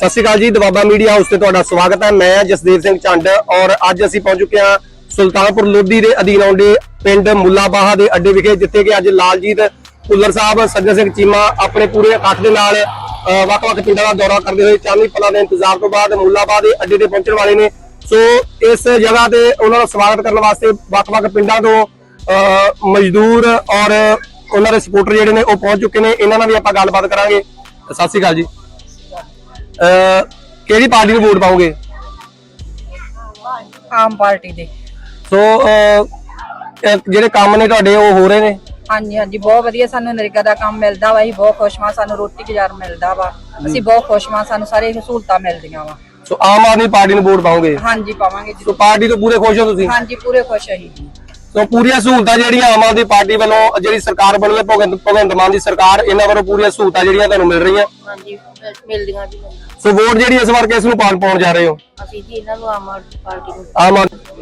ਸਤਿ ਸ਼੍ਰੀ ਅਕਾਲ ਜੀ, Doaba media house ਤੇ ਤੁਹਾਡਾ ਸਵਾਗਤ ਹੈ। ਮੈਂ ਜਸਦੇਵ ਸਿੰਘ ਚੰਡ ਔਰ ਅੱਜ ਅਸੀਂ ਪਹੁੰਚ ਚੁੱਕੇ ਹਾਂ ਸੁਲਤਾਨਪੁਰ ਲੋਧੀ ਦੇ ਅਧੀਨ ਆਉਂਦੇ ਪਿੰਡ ਮੁੱਲਾਬਾਹਾ ਦੇ ਅੱਡੇ ਵਿਖੇ, ਜਿੱਥੇ ਕਿ ਅੱਜ ਲਾਲਜੀਤ ਭੁੱਲਰ ਸਾਹਿਬ, ਸੱਜਣ ਸਿੰਘ ਚੀਮਾ ਆਪਣੇ ਪੂਰੇ ਇਕੱਠ ਦੇ ਨਾਲ ਵੱਖ-ਵੱਖ ਪਿੰਡਾਂ ਦਾ ਦੌਰਾ ਕਰਦੇ ਹੋਏ ਚਾਂਦੀ ਪਲਾਂ ਦੇ ਇੰਤਜ਼ਾਰ ਤੋਂ ਬਾਅਦ ਮੁੱਲਾਬਾਹ ਦੇ ਅੱਡੇ ਤੇ ਪਹੁੰਚਣ ਵਾਲੇ ਨੇ। ਸੋ, ਇਸ ਜਗ੍ਹਾ ਤੇ ਉਹਨਾਂ ਦਾ ਸਵਾਗਤ ਕਰਨ ਵਾਸਤੇ ਵੱਖ-ਵੱਖ ਪਿੰਡਾਂ ਤੋਂ ਮਜ਼ਦੂਰ ਔਰ ਉਹਨਾਂ ਦੇ ਸਪੋਰਟਰ ਜਿਹੜੇ ਨੇ ਉਹ ਪਹੁੰਚ ਚੁੱਕੇ ਨੇ। ਇਹਨਾਂ ਨਾਲ ਵੀ ਆਪਾਂ ਗੱਲਬਾਤ ਕਰਾਂਗੇ। ਸਤਿ ਸ਼੍ਰੀ ਅਕਾਲ ਜੀ। ਕਿਹੜੀ ਪਾਰਟੀ ਨੂੰ ਵੋਟ ਪਾਓਗੇ? ਆਮ ਪਾਰਟੀ ਦੇ। ਸੋ ਅਹ, ਜਿਹੜੇ ਕੰਮ ਨੇ ਤੁਹਾਡੇ ਉਹ ਹੋ ਰਹੇ ਨੇ? ਹਾਂਜੀ ਹਾਂਜੀ ਬਹੁਤ ਵਧੀਆ ਸਾਨੂੰ ਨਰੇਗਾ ਦਾ ਕੰਮ ਮਿਲਦਾ ਵਾ। ਅਸੀਂ ਬਹੁਤ ਖੁਸ਼ ਹਾਂ ਸਾਨੂੰ ਰੋਟੀ ਗੁਜ਼ਾਰ ਮਿਲਦਾ ਵਾ। ਅਸੀਂ ਬਹੁਤ ਖੁਸ਼ ਹਾਂ ਸਾਨੂੰ ਸਾਰੇ ਸਹੂਲਤਾਂ ਮਿਲਦੀਆਂ ਵਾ। ਸੋ ਆਮ ਆਦਮੀ ਪਾਰਟੀ ਨੂੰ ਵੋਟ ਪਾਓਗੇ? ਹਾਂਜੀ ਪਾਵਾਂਗੇ ਸੋ ਜ਼ਰੂਰ ਪਾਰਟੀ ਤੋਂ ਪੂਰੇ ਖੁਸ਼ ਹੋ ਤੁਸੀਂ? ਹਾਂਜੀ ਪੂਰੇ ਖੁਸ਼ ਅਸੀਂ ਸੋ ਪੂਰੀਆਂ ਸਹੂਲਤਾਂ ਜਿਹੜੀਆਂ ਆਮ ਆਦਮੀ ਪਾਰਟੀ ਵੱਲੋਂ ਜਿਹੜੀ ਸਰਕਾਰ ਬਣੀ ਹੈ ਭਗਵੰਤ ਭਗਵੰਤ ਮਾਨ ਦੀ ਸਰਕਾਰ ਇਹਨਾਂ ਵੱਲੋਂ ਪੂਰੀਆਂ ਸਹੂਲਤਾਂ ਜਿਹੜੀਆਂ ਤੁਹਾਨੂੰ ਮਿਲ ਰਹੀਆਂ। ਹਾਂਜੀ। ਮਿਲਦੀਆਂ ਜੀ ਮੈਨੂੰ। ਸੋ ਵੋਟ ਜਿਹੜੀ ਇਸ ਵਾਰ ਕਿਸ ਨੂੰ ਪਾਉਣ ਪਾਉਣ ਜਾ ਰਹੇ ਹੋ? ਅਸੀਂ ਜੀ ਇਹਨਾਂ ਨੂੰ ਆਮ ਆਦਮੀ ਪਾਰਟੀ ਨੂੰ। ਆਮ ਆਦਮੀ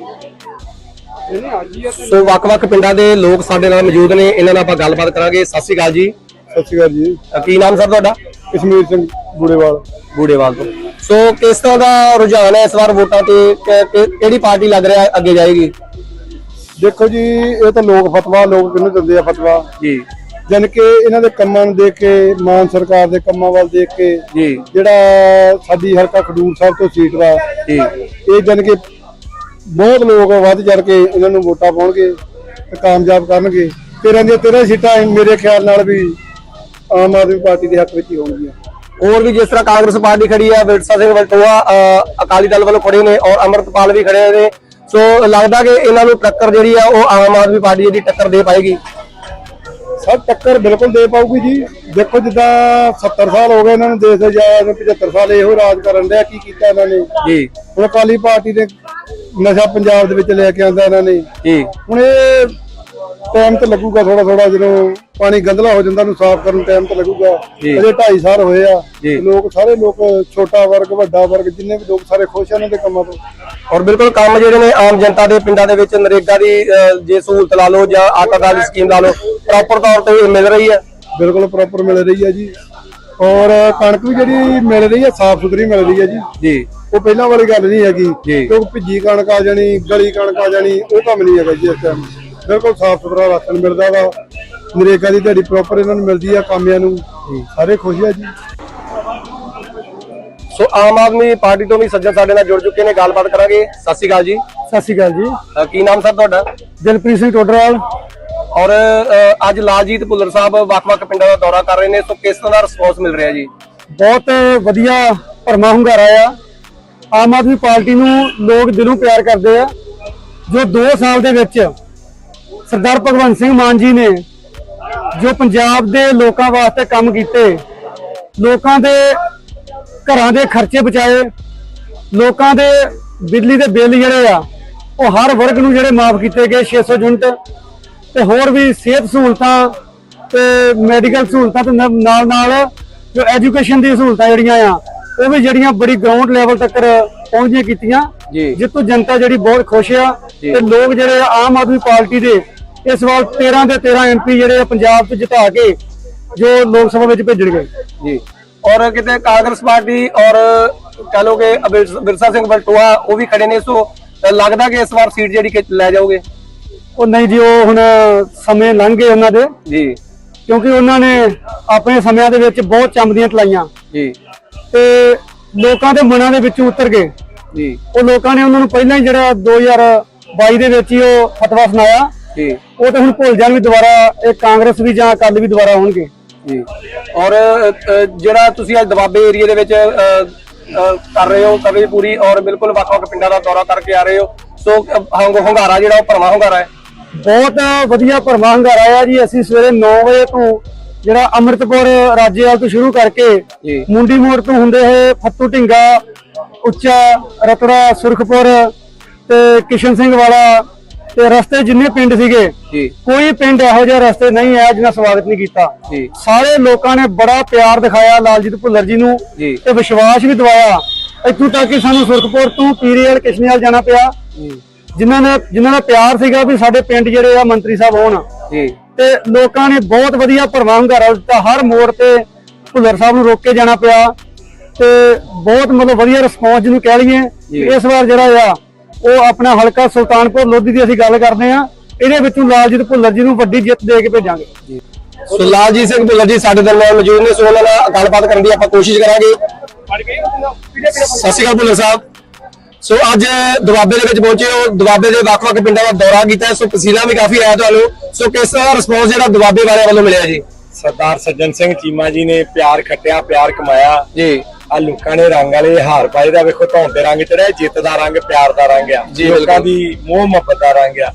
ਸੋ ਵੱਖ-ਵੱਖ ਪਿੰਡਾਂ ਦੇ ਲੋਕ ਸਾਡੇ ਨਾਲ ਮੌਜੂਦ ਨੇ। ਇਹਨਾਂ ਨਾਲ ਆਪਾਂ ਗੱਲਬਾਤ ਕਰਾਂਗੇ। ਸਤਿ ਸ਼੍ਰੀ ਅਕਾਲ ਜੀ। ਸਤਿ ਸ਼੍ਰੀ ਅਕਾਲ ਜੀ। ਕੀ ਨਾਮ ਸਰ ਤੁਹਾਡਾ? ਕਸ਼ਮੀਰ ਸਿੰਘ ਬੂੜੇਵਾਲ। ਬੂੜੇਵਾਲ ਤੋਂ। ਸੋ ਕਿਸ ਤਰ੍ਹਾਂ ਦਾ ਰੁਝਾਨ ਹੈ ਇਸ ਵਾਰ ਵੋਟਾਂ ਤੇ? ਕਿ- ਕਿ- ਕਿਹੜੀ ਪਾਰਟੀ ਲੱਗ ਰਿਹਾ ਅੱਗੇ ਜਾਏਗੀ? ਦੇਖੋ ਜੀ ਇਹ ਤਾਂ ਲੋਕ ਫਤਵਾ ਲੋਕ ਕਿਹਨੂੰ ਦਿੰਦੇ ਆ ਫਤਵਾ? ਜੀ। ਜਨ ਕਿ ਇਹਨਾਂ ਦੇ ਕੰਮਾਂ ਨੂੰ ਦੇਖ ਕੇ ਮਾਨ ਸਰਕਾਰ ਦੇ ਕੰਮਾਂ ਵੱਲ ਦੇਖ ਕੇ ਜੀ। ਜਿਹੜਾ ਸਾਡੀ ਹਲਕਾ ਖਡੂਰ ਸਾਹਿਬ ਤੋਂ ਸੀਟ ਵਾ ਜੀ। ਇਹ ਜਨ ਕਿ ਬਹੁਤ ਲੋਕ ਵੱਧ ਚੜ ਕੇ ਇਹਨਾਂ ਨੂੰ ਵੋਟਾਂ ਪਾਉਣਗੇ ਤੇ ਕਾਮਯਾਬ ਕਰਨਗੇ। 13 ਦੀਆਂ 13 ਸੀਟਾਂ ਮੇਰੇ ਖਿਆਲ ਨਾਲ ਵੀ ਆਮ ਆਦਮੀ ਪਾਰਟੀ ਦੇ ਹੱਕ ਵਿੱਚ ਹੀ ਹੋਣਗੀਆਂ। ਹੋਰ ਵੀ ਜਿਸ ਤਰ੍ਹਾਂ ਕਾਂਗਰਸ ਪਾਰਟੀ ਖੜੀ ਹੈ ਵਿਰਸਾ ਸਿੰਘ ਵਲਟੋਆ ਅਕਾਲੀ ਦਲ ਵੱਲੋਂ ਖੜੇ ਨੇ ਔਰ ਅਮਰਤਪਾਲ ਵੀ ਖੜੇ ਨੇ। ਸੋ ਲੱਗਦਾ ਕਿ ਇਹਨਾਂ ਨੂੰ ਟੱਕਰ ਜਿਹੜੀ ਆ ਉਹ ਆਮ ਆਦਮੀ ਪਾਰਟੀ ਜਿਹੜੀ ਟੱਕਰ ਦੇ ਪਾਏਗੀ। ਸਭ ਟੱਕਰ ਬਿਲਕੁਲ ਦੇ ਪਾਊਗੀ ਜੀ। ਦੇਖੋ ਜਿੱਦਾਂ 70 ਸਾਲ ਹੋ ਗਏ ਇਹਨਾਂ ਨੂੰ ਦੇਸ਼ ਦੇ ਜਾ 75 ਸਾਲ ਇਹੋ ਰਾਜ ਕਰਨ ਡਿਆ ਕੀ ਕੀਤਾ ਇਹਨਾਂ ਨੇ? ਜੀ। ਹੁਣ ਅਕਾਲੀ ਪਾਰਟੀ ਨੇ ਨਸ਼ਾ ਪੰਜਾਬ ਦੇ ਵਿੱਚ ਲੈ ਕੇ ਆਂਦਾ ਇਹਨਾਂ ਨੇ। ਜੀ। ਹੁਣ ਇਹ ਟਾਈਮ ਤੇ ਲੱਗੂਗਾ ਥੋੜਾ ਥੋੜਾ ਜਦੋਂ ਪਾਣੀ ਗੰਦਲਾ ਹੋ ਜਾਂਦਾ ਨੂੰ ਸਾਫ਼ ਕਰਨ ਟਾਈਮ ਤੇ ਲੱਗੂਗਾ। ਅਜੇ 2.5 ਸਾਲ ਹੋਏ ਆ। ਲੋਕ ਸਾਰੇ ਲੋਕ ਛੋਟਾ ਵਰਗ ਵੱਡਾ ਵਰਗ ਜਿੰਨੇ ਵੀ ਲੋਕ ਸਾਰੇ ਖੁਸ਼ ਆ ਇਹਨਾਂ ਦੇ ਕੰਮਾਂ ਤੋਂ। ਔਰ ਬਿਲਕੁਲ ਕੰਮ ਜਿਹੜੇ ਨੇ ਆਮ ਜਨਤਾ ਦੇ ਪਿੰਡਾਂ ਦੇ ਵਿੱਚ ਨਰੇਗਾ ਦੀ ਜੇ ਸਹੂਲਤ ਲਾ ਲਓ ਜਾਂ ਆਟਾ ਦਾਲ ਸਕੀਮ ਲਾ ਲਓ ਪ੍ਰੋਪਰ ਤੌਰ ਤੇ ਮਿਲ ਰਹੀ ਹੈ। ਬਿਲਕੁਲ ਪ੍ਰੋਪਰ ਮਿਲ ਰਹੀ ਹੈ ਜੀ। ਔਰ ਕਣਕ ਵੀ ਜਿਹੜੀ ਮਿਲ ਰਹੀ ਹੈ ਸਾਫ਼ ਸੁਥਰੀ ਮਿਲ ਰਹੀ ਹੈ ਜੀ। ਜੀ। ਉਹ ਪਹਿਲਾਂ ਵਾਲੀ ਗੱਲ ਨਹੀਂ ਹੈਗੀ। ਕਿਉਂਕਿ ਭਿੱਜੀ ਕਣਕ ਆ ਜਾਣੀ ਗਲੀ ਕਣਕ ਆ ਜਾਣੀ ਉਹ ਕੰਮ ਨਹੀਂ ਹੈਗਾ ਜੀ ਇਸ ਟਾਈਮ ਬਿਲਕੁਲ ਸਾਫ਼ ਸੁਥਰਾ ਰਾਸ਼ਨ ਮਿਲਦਾ ਵਾ। ਨਰੇਗਾ ਦੀ ਦਿਹਾੜੀ ਪ੍ਰੋਪਰ ਇਹਨਾਂ ਨੂੰ ਮਿਲਦੀ ਆ ਕਾਮਿਆਂ ਨੂੰ। ਸਾਰੇ ਖੁਸ਼ ਆ ਜੀ। ਸੋ ਆਮ ਆਦਮੀ ਪਾਰਟੀ ਤੋਂ ਵੀ ਸੱਜਣ ਸਾਡੇ ਨਾਲ ਜੁੜ ਚੁੱਕੇ ਨੇ ਗੱਲਬਾਤ ਕਰਾਂਗੇ। ਸਤਿ ਸ਼੍ਰੀ ਅਕਾਲ ਜੀ। ਸਤਿ ਸ਼੍ਰੀ ਅਕਾਲ ਜੀ। ਕੀ ਨਾਮ ਸਰ ਤੁਹਾਡਾ? ਦਿਲਪ੍ਰੀਤ ਸਿੰਘ ਟੋਡਰਵਾਲ ਔਰ ਅੱਜ ਲਾਲਜੀਤ ਭੁੱਲਰ ਸਾਹਿਬ ਵੱਖ-ਵੱਖ ਪਿੰਡਾਂ ਦਾ ਦੌਰਾ ਕਰ ਰਹੇ ਨੇ ਸੋ ਕਿਸ ਤਰ੍ਹਾਂ ਦਾ ਰਿਸਪੌਂਸ ਮਿਲ ਰਿਹਾ ਜੀ? ਬਹੁਤ ਵਧੀਆ ਭਰਮਾ ਹੁੰਗਾਰਾ ਆ। ਆਮ ਆਦਮੀ ਪਾਰਟੀ ਨੂੰ ਲੋਕ ਦਿਲੋਂ ਪਿਆਰ ਕਰਦੇ ਆ। ਜੋ 2 ਸਾਲ ਦੇ ਵਿੱਚ ਸਰਦਾਰ ਭਗਵੰਤ ਸਿੰਘ ਮਾਨ ਜੀ ਨੇ ਜੋ ਪੰਜਾਬ ਦੇ ਲੋਕਾਂ ਵਾਸਤੇ ਕੰਮ ਕੀਤੇ ਲੋਕਾਂ ਦੇ ਘਰਾਂ ਦੇ ਖਰਚੇ ਬਚਾਏ ਲੋਕਾਂ ਦੇ ਬਿਜਲੀ ਦੇ ਬਿੱਲ ਜਿਹੜੇ ਆ ਉਹ ਹਰ ਵਰਗ ਨੂੰ ਜਿਹੜੇ ਮਾਫ ਕੀਤੇ ਗਏ 600 ਯੂਨਿਟ ਤੇ ਹੋਰ ਵੀ ਸਿਹਤ ਸਹੂਲਤਾਂ ਤੇ ਮੈਡੀਕਲ ਸਹੂਲਤਾਂ ਤੇ ਨਾਲ- ਨਾਲ ਜੋ ਐਜੂਕੇਸ਼ਨ ਦੀ ਸਹੂਲਤਾਂ ਜਿਹੜੀਆਂ ਆ ਉਹ ਵੀ ਜਿਹੜੀਆਂ ਬੜੀ ਗਰਾਊਂਡ ਲੈਵਲ ਤੱਕ ਪਹੁੰਚੀਆਂ ਕੀਤੀਆਂ। ਜਿੱਤੋਂ ਜਨਤਾ ਜਿਹੜੀ ਬਹੁਤ ਖੁਸ਼ ਆ। ਤੇ ਲੋਕ ਜਿਹੜੇ ਆਮ ਆਦਮੀ ਪਾਰਟੀ ਦੇ ਇਸ ਵਾਰ 13 ਦੇ 13 ਐਮਪੀ ਜਿਹੜੇ ਪੰਜਾਬ ਤੋਂ ਜਿਤਾ ਕੇ ਜੋ ਲੋਕ ਸਭਾ ਵਿੱਚ ਭੇਜਣਗੇ। ਜੀ। ਔਰ ਕਿਤੇ ਕਾਂਗਰਸ ਪਾਰਟੀ ਔਰ ਕਹ ਲੋਗੇ ਵਿਰਸਾ ਸਿੰਘ ਵਲਟੋਆ ਉਹ ਵੀ ਖੜੇ ਨੇ ਸੋ ਲੱਗਦਾ ਕਿ ਇਸ ਵਾਰ ਸੀਟ ਜਿਹੜੀ ਲੈ ਜਾਓਗੇ? ਉਹ ਨਹੀਂ ਜੀ ਉਹ ਹੁਣ ਸਮੇਂ ਲੰਘ ਗਏ ਉਹਨਾਂ ਦੇ। ਜੀ। ਕਿਉਂਕਿ ਉਹਨਾਂ ਨੇ ਆਪਣੇ ਸਮਿਆਂ ਦੇ ਵਿੱਚ ਬਹੁਤ ਚੰਬਦੀਆਂ ਟਲਾਈਆਂ ਜੀ। ਤੇ ਲੋਕਾਂ ਦੇ ਮਨਾਂ ਦੇ ਵਿੱਚ ਉਤਰ ਗਏ। ਜੀ। ਉਹ ਲੋਕਾਂ ਨੇ ਉਹਨਾਂ ਨੂੰ ਪਹਿਲਾਂ ਹੀ ਜਿਹੜਾ 2022 ਦੇ ਵਿੱਚ ਹੀ ਉਹ ਫਤਵਾ ਸੁਣਾਇਆ। ਜੀ। ਉਹ ਤੇ ਹੁਣ ਭੁੱਲ ਜਾਣ ਵੀ ਦੁਬਾਰਾ ਇਹ ਕਾਂਗਰਸ ਵੀ ਜਾਂ ਅਕਾਲੀ ਵੀ ਦੁਬਾਰਾ ਹੋਣਗੇ। ਜੀ। ਔਰ ਅ, ਜਿਹੜਾ ਤੁਸੀਂ ਅੱਜ ਦਬਾਬੇ ਏਰੀਆ ਦੇ ਵਿੱਚ ਅ, ਅ, ਕਰ ਰਹੇ ਹੋ ਕਵੀ ਪੂਰੀ ਔਰ ਬਿਲਕੁਲ ਵੱਖ-ਵੱਖ ਪਿੰਡਾਂ ਦਾ ਦੌਰਾ ਕਰਕੇ ਆ ਰਹੇ ਹੋ। ਸੋ ਅ, ਹੰਗ- ਹੁੰਗਾਰਾ ਜਿਹੜਾ ਉਹ ਭਰਵਾਂ ਹੁੰਗਾਰਾ ਹੈ। ਬਹੁਤ ਵਧੀਆ ਭਰਮਾ ਹੰਗਾਰਾ ਆ ਜੀ। ਅਸੀਂ ਸਵੇਰੇ 9 ਵਜੇ ਤੋਂ ਜਿਹੜਾ ਅੰਮ੍ਰਿਤਪੁਰ ਰਾਜੇਵਾਲ ਤੋਂ ਸ਼ੁਰੂ ਕਰਕੇ ਜੀ। ਮੁੰਡੀ ਮੋੜ ਤੋਂ ਹੁੰਦੇ ਹੋਏ ਫੱਤੂ ਢਿੰਗਾ ਉੱਚਾ ਰਤੜਾ ਸੁਰਖਪੁਰ ਤੇ ਕਿਸ਼ਨ ਸਿੰਘ ਵਾਲਾ ਤੇ ਰਸਤੇ ਜਿੰਨੇ ਪਿੰਡ ਸੀਗੇ ਜੀ। ਕੋਈ ਪਿੰਡ ਇਹੋ ਜਿਹਾ ਰਸਤੇ ਨਹੀਂ ਆਇਆ ਜਿਹਨਾਂ ਸਵਾਗਤ ਨਹੀਂ ਕੀਤਾ। ਸਾਰੇ ਲੋਕਾਂ ਨੇ ਬੜਾ ਪਿਆਰ ਦਿਖਾਇਆ ਲਾਲਜੀਤ ਭੁੱਲਰ ਜੀ ਨੂੰ। ਤੇ ਵਿਸ਼ਵਾਸ ਵੀ ਦਿਵਾਇਆ। ਇੱਥੋਂ ਤੱਕ ਕਿ ਸਾਨੂੰ ਸੁਰਖਪੁਰ ਤੋਂ ਪੀਰੀਵਾਲ ਕਿਸ਼ਨੀਵਾਲ ਜਾਣਾ ਪਿਆ। ਜਿਨ੍ਹਾਂ ਨੇ ਜਿਨ੍ਹਾਂ ਦਾ ਪਿਆਰ ਸੀਗਾ ਵੀ ਸਾਡੇ ਪਿੰਡ ਜਿਹੜੇ ਆ ਮੰਤਰੀ ਸਾਹਿਬ ਹੋਣ। ਤੇ ਲੋਕਾਂ ਨੇ ਬਹੁਤ ਵਧੀਆ ਭਰਵਾਂ ਹੁੰਗਾਰਾ ਦਿੱਤਾ। ਹਰ ਮੋੜ ਤੇ ਭੁੱਲਰ ਸਾਹਿਬ ਨੂੰ ਰੋਕ ਕੇ ਜਾਣਾ ਪਿਆ। ਤੇ ਬਹੁਤ ਮਤਲਬ ਵਧੀਆ ਰਿਸਪੌਂਸ ਜਿਹਨੂੰ ਕਹਿ ਲਈਏ। ਇਸ ਵਾਰ ਜਿਹੜਾ ਆ ਉਹ ਆਪਣਾ ਹਲਕਾ ਸੁਲਤਾਨਪੁਰ ਲੋਧੀ ਦੀ ਅਸੀਂ ਗੱਲ ਕਰਦੇ ਆ ਇਹਦੇ ਵਿੱਚੋਂ ਲਾਲਜੀਤ ਭੁੱਲਰ ਜੀ ਨੂੰ ਵੱਡੀ ਜਿੱਤ ਦੇ ਕੇ ਭੇਜਾਂਗੇ। ਸੋ ਲਾਲਜੀਤ ਸਿੰਘ ਭੁੱਲਰ ਜੀ ਸਾਡੇ ਦਰਮਿਆਨ ਮੌਜੂਦ ਨੇ ਸੋ ਉਹਨਾਂ ਨਾਲ ਗੱਲਬਾਤ ਕਰਨ ਦੀ ਆਪਾਂ ਕੋਸ਼ਿਸ਼ ਕਰਾਂਗੇ। ਸਤਿ ਸ਼੍ਰੀ ਅਕਾਲ ਭੁੱਲਰ ਸਾਹਿਬ। ਸੋ ਅੱਜ ਦੁਆਬੇ ਦੇ ਵਿੱਚ ਪਹੁੰਚੇ ਹੋ। ਦੁਆਬੇ ਦੇ ਵੱਖ-ਵੱਖ ਪਿੰਡਾਂ ਦਾ ਦੌਰਾ ਕੀਤਾ ਸੋ ਪਸੀਨਾ ਵੀ ਕਾਫੀ ਆਇਆ ਤੁਹਾਨੂੰ। ਸੋ ਕਿਸ ਤਰ੍ਹਾਂ ਦਾ ਰਿਸਪੌਂਸ ਜਿਹੜਾ ਦੁਆਬੇ ਵਾਲਿਆਂ ਵੱਲੋਂ ਮਿਲਿਆ ਜੀ? ਸਰਦਾਰ ਸੱਜਣ ਸਿੰਘ ਚੀਮਾ ਜੀ ਨੇ ਪਿਆਰ ਖੱਟਿਆ ਪਿਆਰ ਕਮਾਇਆ। ਜੀ। ਆ ਲੋਕਾਂ ਨੇ ਰੰਗ ਵਾਲੇ ਹਾਰ ਪਾਏ ਦਾ ਵੇਖੋ ਧੌਣ ਦੇ ਰੰਗ ਚੜਿਆ ਜਿੱਤ ਦਾ ਰੰਗ ਪਿਆਰ ਦਾ ਰੰਗ ਆ ਲੋਕਾਂ। ਦੀ ਮੋਹ ਮੁਹੱਬਤ ਦਾ ਰੰਗ ਆ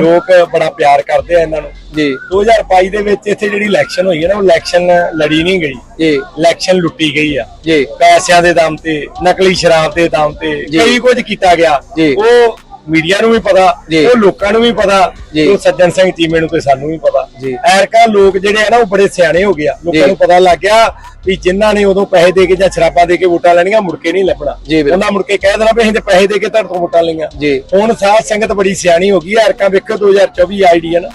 ਲੋਕ ਬੜਾ ਪਿਆਰ ਕਰਦੇ ਆ ਇਹਨਾਂ ਨੂੰ ਜੀ 2022 ਦੇ ਵਿੱਚ ਇੱਥੇ ਜਿਹੜੀ ਇਲੈਕਸ਼ਨ ਹੋਈ ਹੈ ਨਾ ਉਹ ਇਲੈਕਸ਼ਨ ਲੜੀ ਨਹੀਂ ਗਈ ਜੀ ਇਲੈਕਸ਼ਨ ਲੁੱਟੀ ਗਈ ਆ ਜੀ ਪੈਸਿਆਂ ਦੇ ਦਮ ਤੇ ਨਕਲੀ ਸ਼ਰਾਬ ਦੇ ਦਮ ਤੇ। ਕਈ ਕੁਝ ਕੀਤਾ ਗਿਆ। ਉਹ ਮੀਡੀਆ ਨੂੰ ਵੀ ਪਤਾ। ਉਹ ਲੋਕਾਂ ਨੂੰ ਵੀ ਪਤਾ। ਉਹ ਸੱਜਣ ਸਿੰਘ ਚੀਮੇ ਨੂੰ ਤੇ ਸਾਨੂੰ ਵੀ ਪਤਾ। ਐਰਕਾ ਲੋਕ ਜਿਹੜੇ ਆ ਨਾ ਉਹ ਬੜੇ ਸਿਆਣੇ ਹੋ ਗਿਆ। ਲੋਕਾਂ ਨੂੰ ਪਤਾ ਲੱਗ ਗਿਆ ਵੀ ਜਿਨ੍ਹਾਂ ਨੇ ਉਦੋਂ ਪੈਸੇ ਦੇ ਕੇ ਜਾਂ ਸ਼ਰਾਬਾਂ ਦੇ ਕੇ ਵੋਟਾਂ ਲੈਣੀਆਂ ਮੁੜ ਕੇ ਨਹੀਂ ਲੱਭਣਾ। ਉਹਨਾਂ ਮੁੜ ਕੇ ਕਹਿ ਦੇਣਾ ਵੀ ਅਸੀਂ ਤੇ ਪੈਸੇ ਦੇ ਕੇ ਤੁਹਾਡੇ ਤੋਂ ਵੋਟਾਂ ਲਈਆਂ। ਜੀ। ਹੁਣ ਸਾਧ ਸੰਗਤ ਬੜੀ ਸਿਆਣੀ ਹੋ ਗਈ ਐਰਕਾ ਵੇਖੋ 2024 ਆਈਡੀ ਹੈ ਨਾ।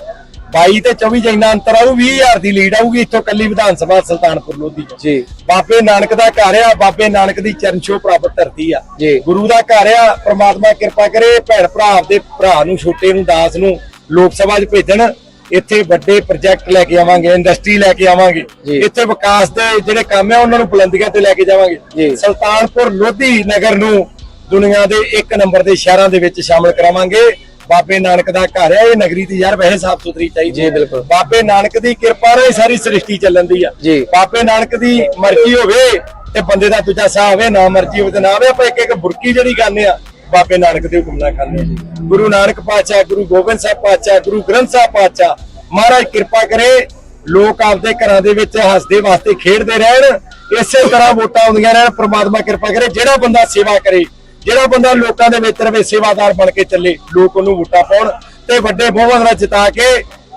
22 ਤੇ 24 ਚ ਇੰਨਾ ਅੰਤਰ ਆਊ 20000 ਦੀ ਲੀਡ ਆਊਗੀ ਇੱਥੋਂ ਕੱਲੀ ਵਿਧਾਨ ਸਭਾ ਸੁਲਤਾਨਪੁਰ ਲੋਧੀ ਜੀ। ਬਾਬੇ ਨਾਨਕ ਦਾ ਘਰ ਆ ਬਾਬੇ ਨਾਨਕ ਦੀ ਚਰਨ ਛੋਹ ਪ੍ਰਾਪਤ ਧਰਤੀ ਆ। ਜੀ। ਗੁਰੂ ਦਾ ਘਰ ਆ ਪ੍ਰਮਾਤਮਾ ਕਿਰਪਾ ਕਰੇ ਭੈਣ ਭਰਾ ਆਪਦੇ ਭਰਾ ਨੂੰ ਛੋਟੇ ਨੂੰ ਦਾਸ ਨੂੰ ਲੋਕ ਸਭਾ 'ਚ ਭੇਜਣ। ਇੱਥੇ ਵੱਡੇ ਪ੍ਰੋਜੈਕਟ ਲੈ ਕੇ ਆਵਾਂਗੇ ਇੰਡਸਟਰੀ ਲੈ ਕੇ ਆਵਾਂਗੇ। ਇੱਥੇ ਵਿਕਾਸ ਦੇ ਜਿਹੜੇ ਕੰਮ ਆ ਉਹਨਾਂ ਨੂੰ ਬੁਲੰਦੀਆਂ ਤੇ ਲੈ ਕੇ। ਜਾਵਾਂਗੇ ਸੁਲਤਾਨਪੁਰ ਲੋਧੀ ਨਗਰ ਨੂੰ ਦੁਨੀਆ ਦੇ ਇੱਕ ਨੰਬਰ ਦੇ ਸ਼ਹਿਰਾਂ ਦੇ ਵਿੱਚ ਸ਼ਾਮਲ ਕਰਾਵਾਂਗੇ ਬਾਬੇ ਨਾਨਕ ਦਾ ਘਰ ਆ ਇਹ ਨਗਰੀ ਤੇ ਯਾਰ ਵੈਸੇ ਸਾਫ਼ ਸੁਥਰੀ ਚਾਹੀਦੀ ਜੀ, ਹੈ। ਬਿਲਕੁਲ। ਬਾਬੇ ਨਾਨਕ ਦੀ ਕਿਰਪਾ ਨਾਲ ਹੀ ਸਾਰੀ ਸ੍ਰਿਸ਼ਟੀ ਚੱਲਣ ਦੀ ਆ। ਬਾਬੇ ਨਾਨਕ ਦੀ ਮਰਜ਼ੀ ਹੋਵੇ ਤੇ ਬੰਦੇ ਦਾ ਦੂਜਾ ਸਾਹ ਹੋਵੇ ਨਾ ਮਰਜ਼ੀ ਹੋਵੇ ਤੇ ਨਾ ਹੋਵੇ ਆਪਾਂ ਇੱਕ ਇੱਕ ਬੁਰਕੀ ਜਿਹੜੀ ਖਾਂਦੇ ਆ ਬਾਬੇ ਨਾਨਕ ਦੇ ਹੁਕਮ ਨਾਲ ਗੁਰੂ ਨਾਨਕ ਪਾਤਸ਼ਾਹ, ਗੁਰੂ ਗੋਬਿੰਦ ਸਾਹਿਬ ਪਾਤਸ਼ਾਹ, ਗੁਰੂ ਗ੍ਰੰਥ ਸਾਹਿਬ ਪਾਤਸ਼ਾਹ, ਮਹਾਰਾਜ ਕਿਰਪਾ ਕਰੇ, ਲੋਕ ਆਪਦੇ ਘਰਾਂ ਦੇ ਵਿੱਚ ਹੱਸਦੇ ਵਾਸਤੇ ਖੇਡਦੇ ਰਹਿਣ, ਇਸੇ ਤਰ੍ਹਾਂ ਵੋਟਾਂ ਆਉਂਦੀਆਂ ਰਹਿਣ, ਪ੍ਰਮਾਤਮਾ ਕਿਰਪਾ ਕਰੇ, ਜਿਹੜਾ ਬੰਦਾ ਸੇਵਾ ਕਰੇ, ਜਿਹੜਾ ਬੰਦਾ ਲੋਕਾਂ ਦੇ ਵਿੱਚ ਰਵੇ, ਸੇਵਾਦਾਰ ਬਣ ਕੇ ਚੱਲੇ, ਲੋਕ ਉਹਨੂੰ ਵੋਟਾਂ ਪਾਉਣ ਤੇ ਵੱਡੇ ਬਹੁਮਤ ਨਾਲ ਜਿਤਾ ਕੇ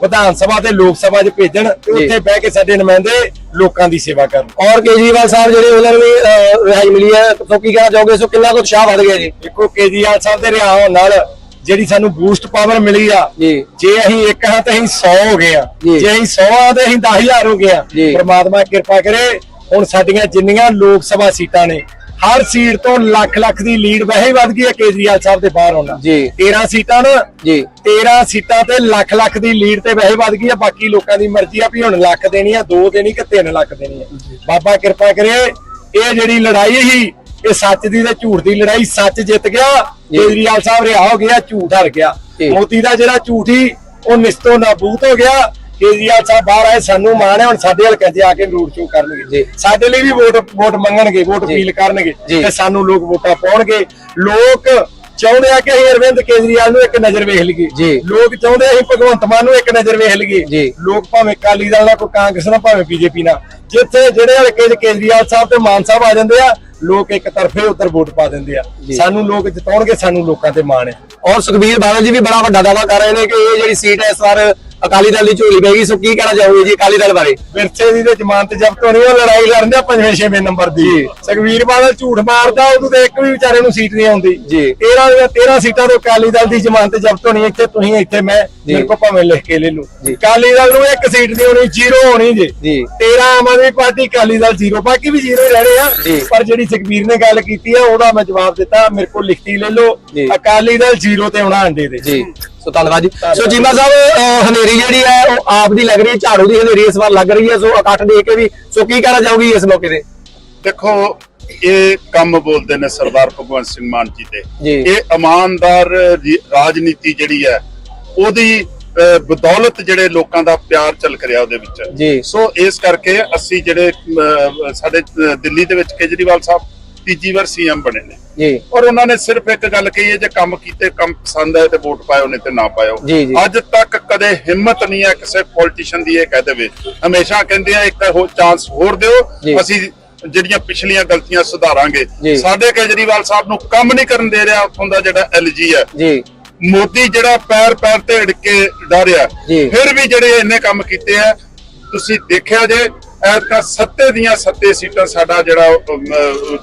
ਵਿਧਾਨ ਸਭਾ ਤੇ ਲੋਕ ਸਭਾ 'ਚ ਭੇਜਣ ਤੇ। ਉੱਥੇ ਬਹਿ ਕੇ ਸਾਡੇ ਨੁਮਾਇੰਦੇ ਲੋਕਾਂ ਦੀ ਸੇਵਾ ਕਰਨ ਔਰ ਕੇਜਰੀਵਾਲ ਸਾਹਿਬ ਜਿਹੜੇ ਉਹਨਾਂ ਨੂੰ ਵੀ ਰਿਹਾਈ ਮਿਲੀ ਹੈ ਸੋ ਕੀ ਕਹਿਣਾ ਚਾਹੋਗੇ ਸੋ ਕਿੰਨਾ ਕੁ ਉਤਸ਼ਾਹ ਵੱਧ ਗਿਆ ਜੀ ਦੇਖੋ ਕੇਜਰੀਵਾਲ ਸਾਹਿਬ ਦੇ ਰਿਹਾ ਹੋਣ ਨਾਲ ਜਿਹੜੀ ਸਾਨੂੰ ਬੂਸਟ ਪਾਵਰ ਮਿਲੀ ਆ ਜੀ ਅਸੀਂ ਇੱਕ ਹਾਂ ਤੇ ਅਸੀਂ 100 ਹੋ ਗਏ ਆ ਜੀ। ਅਸੀਂ 100 ਆ ਤੇ ਅਸੀਂ 10000 ਹੋ ਗਏ ਆ। ਪ੍ਰਮਾਤਮਾ ਕਿਰਪਾ ਕਰੇ ਹੁਣ ਸਾਡੀਆਂ ਜਿੰਨੀਆਂ ਲੋਕ ਸਭਾ ਸੀਟਾਂ ਨੇ ਹਰ ਸੀਟ ਤੋਂ ਲੱਖ ਲੱਖ ਦੀ ਲੀਡ ਵੈਸੇ ਹੀ ਵੱਧ ਗਈ ਹੈ ਕੇਜਰੀਵਾਲ ਸਾਹਿਬ ਦੇ ਬਾਹਰ ਹੋਣਾ ਜੀ। 13 ਸੀਟਾਂ ਨਾ ਜੀ 13 ਸੀਟਾਂ ਤੇ ਲੱਖ ਲੱਖ ਦੀ ਲੀਡ ਤੇ ਵੈਸੇ ਵੱਧ ਗਈ ਆ ਬਾਕੀ ਲੋਕਾਂ ਦੀ ਮਰਜ਼ੀ ਆ ਵੀ ਹੁਣ ਲੱਖ ਦੇਣੀ ਆ 2 ਦੇਣੀ ਕਿ 3 ਲੱਖ ਦੇਣੀ ਆ ਬਾਬਾ ਕਿਰਪਾ ਕਰੇ ਇਹ ਜਿਹੜੀ ਲੜਾਈ ਸੀ ਇਹ ਸੱਚ ਦੀ ਤੇ ਝੂਠ ਦੀ ਲੜਾਈ ਸੱਚ ਜਿੱਤ ਗਿਆ। ਕੇਜਰੀਵਾਲ ਸਾਹਿਬ ਰਿਹਾ ਹੋ ਗਿਆ ਝੂਠ ਹਾਰ ਗਿਆ। ਮੋਦੀ ਦਾ ਜਿਹੜਾ ਝੂਠ ਸੀ ਉਹ ਨਿਸਤੋ ਨਾਬੂਦ ਹੋ ਗਿਆ ਕੇਜਰੀਵਾਲ ਸਾਹਿਬ ਬਾਹਰ ਆਏ ਸਾਨੂੰ ਮਾਣ ਹੈ ਹੁਣ ਸਾਡੇ ਹਲਕੇ 'ਚ ਆ ਕੇ ਰੂਟ ਸ਼ੋ ਕਰਨਗੇ ਜੀ। ਸਾਡੇ ਲਈ ਵੀ ਵੋਟ ਵੋਟ ਮੰਗਣਗੇ ਵੋਟ। ਅਪੀਲ ਕਰਨਗੇ। ਤੇ ਸਾਨੂੰ ਲੋਕ ਵੋਟਾਂ ਪਾਉਣਗੇ ਲੋਕ ਚਾਹੁੰਦੇ ਆ ਕਿ ਅਸੀਂ ਅਰਵਿੰਦ ਕੇਜਰੀਵਾਲ ਨੂੰ ਇੱਕ ਨਜ਼ਰ ਵੇਖ ਲਈਏ। ਲੋਕ ਚਾਹੁੰਦੇ ਆ ਅਸੀਂ ਭਗਵੰਤ ਮਾਨ ਨੂੰ ਇੱਕ ਨਜ਼ਰ ਵੇਖ ਲਈਏ। ਲੋਕ ਭਾਵੇਂ ਕਾਲੀ ਦਲ ਨਾਲ ਕੋਈ ਕਾਂਗਰਸ ਨਾਲ ਭਾਵੇਂ ਬੀਜੇਪੀ ਨਾਲ ਜਿੱਥੇ ਜਿਹੜੇ ਹਲਕੇ 'ਚ ਕੇਜਰੀਵਾਲ ਸਾਹਿਬ ਤੇ ਮਾਨ ਸਾਹਿਬ ਆ ਜਾਂਦੇ ਆ ਲੋਕ ਇੱਕ ਤਰਫੇ ਉੱਧਰ ਵੋਟ ਪਾ ਦਿੰਦੇ ਆ। ਸਾਨੂੰ ਲੋਕ ਜਿਤਾਉਣਗੇ ਸਾਨੂੰ ਲੋਕਾਂ ਤੇ ਮਾਣ ਹੈ ਔਰ ਸੁਖਬੀਰ ਬਾਦਲ ਜੀ ਵੀ ਬੜਾ ਵੱਡਾ ਦਾਅਵਾ ਕਰ ਰਹੇ ਨੇ ਕਿ ਇਹ ਜਿਹੜੀ ਸੀਟ ਹੈ ਇਸ ਵਾਰ ਅਕਾਲੀ ਦਲ ਦੀ ਝੋਲੀ ਪੈਗੀ ਸੋ ਕੀ ਕਹਿਣਾ ਚਾਹੋਗੇ ਜੀ ਅਕਾਲੀ ਦਲ ਬਾਰੇ ਵਿਰਸੇ ਦੀ ਤੇ ਜ਼ਮਾਨਤ ਜ਼ਬਤ ਹੋਣੀ ਉਹ ਲੜਾਈ ਲੜਨ ਦਾ ਪੰਜਵੇਂ ਛੇਵੇਂ ਨੰਬਰ ਦੀ। ਸੁਖਵੀਰ ਬਾਦਲ ਝੂਠ ਮਾਰਦਾ ਉਦੋਂ ਤੇ ਇੱਕ ਵੀ ਵਿਚਾਰੇ ਨੂੰ ਸੀਟ ਨਹੀਂ ਆਉਂਦੀ ਜੀ। 13 ਦੀਆਂ 13 ਸੀਟਾਂ ਤੋਂ ਅਕਾਲੀ ਦਲ ਦੀ ਜ਼ਮਾਨਤ ਜ਼ਬਤ ਹੋਣੀ ਇੱਥੇ ਤੁਸੀਂ ਇੱਥੇ ਮੈਂ। ਮੇਰੇ ਕੋ ਭਾਵੇਂ ਲਿਖ ਕੇ ਲੈ ਜੀ। ਅਕਾਲੀ ਦਲ ਨੂੰ ਇੱਕ ਸੀਟ ਨਹੀਂ ਹੋਣੀ ਜ਼ੀਰੋ ਹੋਣੀ ਜੀ ਜੀ 13 ਆਮ ਆਦਮੀ ਪਾਰਟੀ ਅਕਾਲੀ ਦਲ ਜ਼ੀਰੋ ਬਾਕੀ ਵੀ ਜ਼ੀਰੋ ਹੀ ਰਹਿਣੇ ਆ। ਪਰ ਜਿਹੜੀ ਸੁਖਬੀਰ ਨੇ ਗੱਲ ਕੀਤੀ ਆ ਉਹਦਾ ਮੈਂ ਜਵਾਬ ਦਿੱਤਾ ਮੇਰੇ ਕੋਲ ਲਿਖਤੀ ਲੈ ਲਓ ਜੀ। ਅਕਾਲੀ ਦਲ ਜ਼ੀਰੋ ਤੇ ਆਉਣਾ ਅੰਡੇ ਦੇ ਜੀ ਸੋ ਧੰਨਵਾਦ ਜੀ ਸੋ ਜੀਮਾ ਸਾਹਿਬ ਹਨੇਰੀ ਜਿਹੜੀ ਹੈ ਉਹ ਆਪ ਦੀ ਲੱਗ ਰਹੀ ਹੈ ਝਾੜੂ ਦੀ ਹਨੇਰੀ ਇਸ ਵਾਰ ਲੱਗ ਰਹੀ ਹੈ ਸੋ ਇਕੱਠ ਦੇਖ ਕੇ ਵੀ ਸੋ ਕੀ ਕਹਿਣਾ ਚਾਹੋਗੇ ਇਸ ਮੌਕੇ ਤੇ ਦੇਖੋ ਇਹ ਕੰਮ ਬੋਲਦੇ ਨੇ ਸਰਦਾਰ ਭਗਵੰਤ ਸਿੰਘ ਮਾਨ ਜੀ ਦੇ। ਇਹ ਇਮਾਨਦਾਰ ਰਾਜਨੀਤੀ ਜਿਹੜੀ ਹੈ ਉਹਦੀ ਬਦੌਲਤ ਜਿਹੜੇ ਲੋਕਾਂ ਦਾ ਪਿਆਰ ਚੱਲ ਰਿਹਾ ਉਹਦੇ ਵਿੱਚ। ਸੋ ਇਸ ਕਰਕੇ ਅਸੀਂ ਜਿਹੜੇ ਸਾਡੇ ਦਿੱਲੀ ਦੇ ਵਿੱਚ ਕੇਜਰੀਵਾਲ ਸਾਹਿਬ ਤੀਜੀ ਵਾਰ ਸੀਐਮ ਬਣੇ ਨੇ ਜੀ ਔਰ ਉਹਨਾਂ ਨੇ ਸਿਰਫ ਇੱਕ ਗੱਲ ਕਹੀ ਹੈ ਜੇ ਕੰਮ ਕੀਤੇ ਕੰਮ ਪਸੰਦ ਆਏ ਤੇ ਵੋਟ ਪਾਇਓ ਨਹੀਂ ਤੇ ਨਾ ਪਾਇਓ। ਅੱਜ ਤੱਕ ਕਦੇ ਹਿੰਮਤ ਨਹੀਂ ਹੈ ਕਿਸੇ ਪੋਲੀਟੀਸ਼ੀਅਨ ਦੀ ਇਹ ਕਹਿ ਦੇਵੇ ਹਮੇਸ਼ਾ ਕਹਿੰਦੇ ਆ ਇੱਕ ਹੋਰ ਚਾਂਸ ਹੋਰ। ਦਿਓ ਅਸੀਂ ਜਿਹੜੀਆਂ ਪਿਛਲੀਆਂ ਗਲਤੀਆਂ ਸੁਧਾਰਾਂਗੇ। ਸਾਡੇ ਕੇਜਰੀਵਾਲ ਸਾਹਿਬ ਨੂੰ ਕੰਮ ਨਹੀਂ ਕਰਨ ਦੇ ਰਿਹਾ ਉੱਥੋਂ ਦਾ ਜਿਹੜਾ ਐਲਜੀ ਹੈ ਜੀ ਮੋਦੀ ਜਿਹੜਾ ਪੈਰ ਪੈਰ ਤੇ ਢੜ ਕੇ ਡਰਿਆ। ਫਿਰ ਵੀ ਜਿਹੜੇ ਇੰਨੇ ਕੰਮ ਕੀਤੇ ਆ ਤੁਸੀਂ ਦੇਖਿਆ ਜੇ ਐਤਕਾਂ ਸੱਤੇ ਦੀਆਂ ਸੱਤੇ ਸੀਟਾਂ ਸਾਡਾ ਜਿਹੜਾ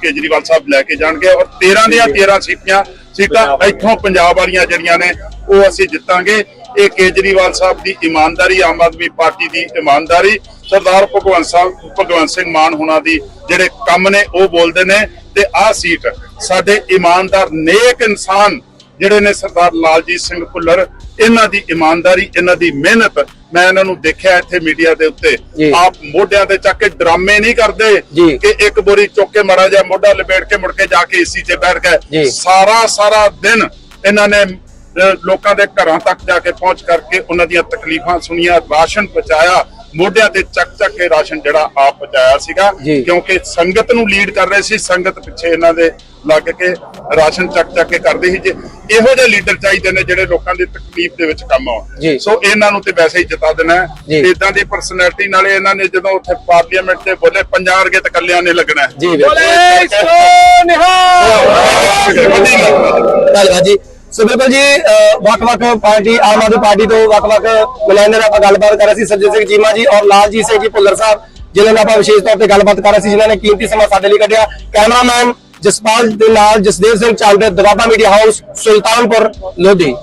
ਕੇਜਰੀਵਾਲ ਸਾਹਿਬ ਲੈ ਕੇ ਜਾਣਗੇ ਔਰ 13 ਦੀਆਂ 13 ਸੀਟਾਂ ਸੀਟਾਂ ਇੱਥੋਂ ਪੰਜਾਬ ਵਾਲੀਆਂ ਜਿਹੜੀਆਂ ਨੇ, ਉਹ ਅਸੀਂ ਜਿੱਤਾਂਗੇ। ਇਹ ਕੇਜਰੀਵਾਲ ਸਾਹਿਬ ਦੀ ਇਮਾਨਦਾਰੀ, ਆਮ ਆਦਮੀ ਪਾਰਟੀ ਦੀ ਇਮਾਨਦਾਰੀ, ਸਰਦਾਰ ਭਗਵੰਤ ਸਾਹਿਬ, ਭਗਵੰਤ ਸਿੰਘ ਮਾਨ ਹੋਣਾ ਦੀ ਜਿਹੜੇ ਕੰਮ ਨੇ, ਉਹ ਬੋਲਦੇ ਨੇ। ਤੇ ਆਹ ਸੀਟ ਸਾਡੇ ਇਮਾਨਦਾਰ ਨੇਕ ਇਨਸਾਨ ਜਿਹੜੇ ਨੇ ਸਰਦਾਰ ਲਾਲਜੀਤ ਸਿੰਘ ਭੁੱਲਰ ਇਹਨਾਂ ਦੀ ਇਮਾਨਦਾਰੀ ਇਹਨਾਂ ਦੀ ਮਿਹਨਤ ਮੈਂ ਇਹਨਾਂ ਨੂੰ ਦੇਖਿਆ ਇੱਥੇ ਮੀਡੀਆ ਦੇ ਉੱਤੇ। ਆਪ ਮੋਢਿਆਂ ਤੇ ਚੱਕ ਕੇ ਡਰਾਮੇ ਨਹੀਂ ਕਰਦੇ। ਕਿ ਇੱਕ ਬੋਰੀ ਚੁੱਕ ਕੇ ਮਾਰਾ ਜਾ ਮੋਢਾ ਲਪੇਟ ਕੇ ਮੁੜ ਕੇ ਜਾ ਕੇ ਏਸੀ 'ਚ ਬੈਠ। ਗਏ ਸਾਰਾ ਸਾਰਾ ਦਿਨ ਇਹਨਾਂ ਨੇ ਲੋਕਾਂ ਦੇ ਘਰਾਂ ਤੱਕ ਜਾ ਕੇ ਪਹੁੰਚ ਕਰਕੇ ਉਹਨਾਂ ਦੀਆਂ ਤਕਲੀਫਾਂ ਸੁਣੀਆਂ ਰਾਸ਼ਨ ਪਹੁੰਚਾਇਆ ਮੋਢਿਆਂ ਤੇ ਚੱਕ ਚੱਕ ਕੇ ਰਾਸ਼ਨ ਜਿਹੜਾ ਆਪ ਪਹੁੰਚਾਇਆ ਸੀਗਾ। ਕਿਉਂਕਿ ਸੰਗਤ ਨੂੰ ਲੀਡ ਕਰ ਰਹੇ ਸੀ ਸੰਗਤ ਪਿੱਛੇ ਇਹਨਾਂ ਦੇ ਲੱਗ ਕੇ ਰਾਸ਼ਨ ਚੱਕ ਚੱਕ ਕੇ ਕਰਦੇ ਸੀ। ਜੇ ਇਹੋ ਜਿਹੇ ਲੀਡਰ ਚਾਹੀਦੇ ਨੇ ਜਿਹੜੇ ਲੋਕਾਂ ਦੀ ਤਕਲੀਫ ਦੇ ਵਿੱਚ ਕੰਮ। ਆਉਣ। ਸੋ ਇਹਨਾਂ ਨੂੰ ਤੇ ਵੈਸੇ ਹੀ ਜਿਤਾ ਦੇਣਾ ਜੀ। ਇਦਾਂ ਦੀ ਪਰਸਨੈਲਿਟੀ ਨਾਲੇ ਇਹਨਾਂ ਨੇ ਜਦੋਂ ਉੱਥੇ ਪਾਰਲੀਮੈਂਟ ਤੇ ਬੋਲੇ ਪੰਜਾਬ ਵਰਗੇ ਤੇ ਕੱਲਿਆਂ ਨੇ ਲੱਗਣਾ ਧੰਨਵਾਦ ਜੀ। ਸੋ ਬਿਲਕੁਲ ਜੀ ਵੱਖ-ਵੱਖ ਪਾਰਟੀ, ਆਮ ਆਦਮੀ ਪਾਰਟੀ ਤੋਂ ਵੱਖ-ਵੱਖ ਨੁਮਾਇੰਦੇ ਨਾਲ ਆਪਾਂ ਗੱਲਬਾਤ ਕਰ ਰਹੇ ਸੀ ਸੱਜਣ ਸਿੰਘ ਚੀਮਾ ਜੀ ਔਰ ਲਾਲਜੀਤ ਸਿੰਘ ਜੀ ਭੁੱਲਰ ਸਾਹਿਬ, ਜਿਨ੍ਹਾਂ ਨਾਲ ਆਪਾਂ ਵਿਸ਼ੇਸ਼ ਤੌਰ ਤੇ ਗੱਲਬਾਤ ਕਰ ਰਹੇ ਸੀ, ਜਿਨ੍ਹਾਂ ਨੇ ਕੀਮਤੀ ਸਮਾਂ ਸਾਡੇ ਲਈ ਕੱਢਿਆ। ਕੈਮਰਾਮੈਨ ਜਸਪਾਲ ਦੇ ਨਾਲ ਜਸਦੇਵ ਸਿੰਘ ਚੰਦ ਦਵਾਬਾ ਮੀਡੀਆ ਹਾਊਸ, ਸੁਲਤਾਨਪੁਰ, ਲੋਧੀ।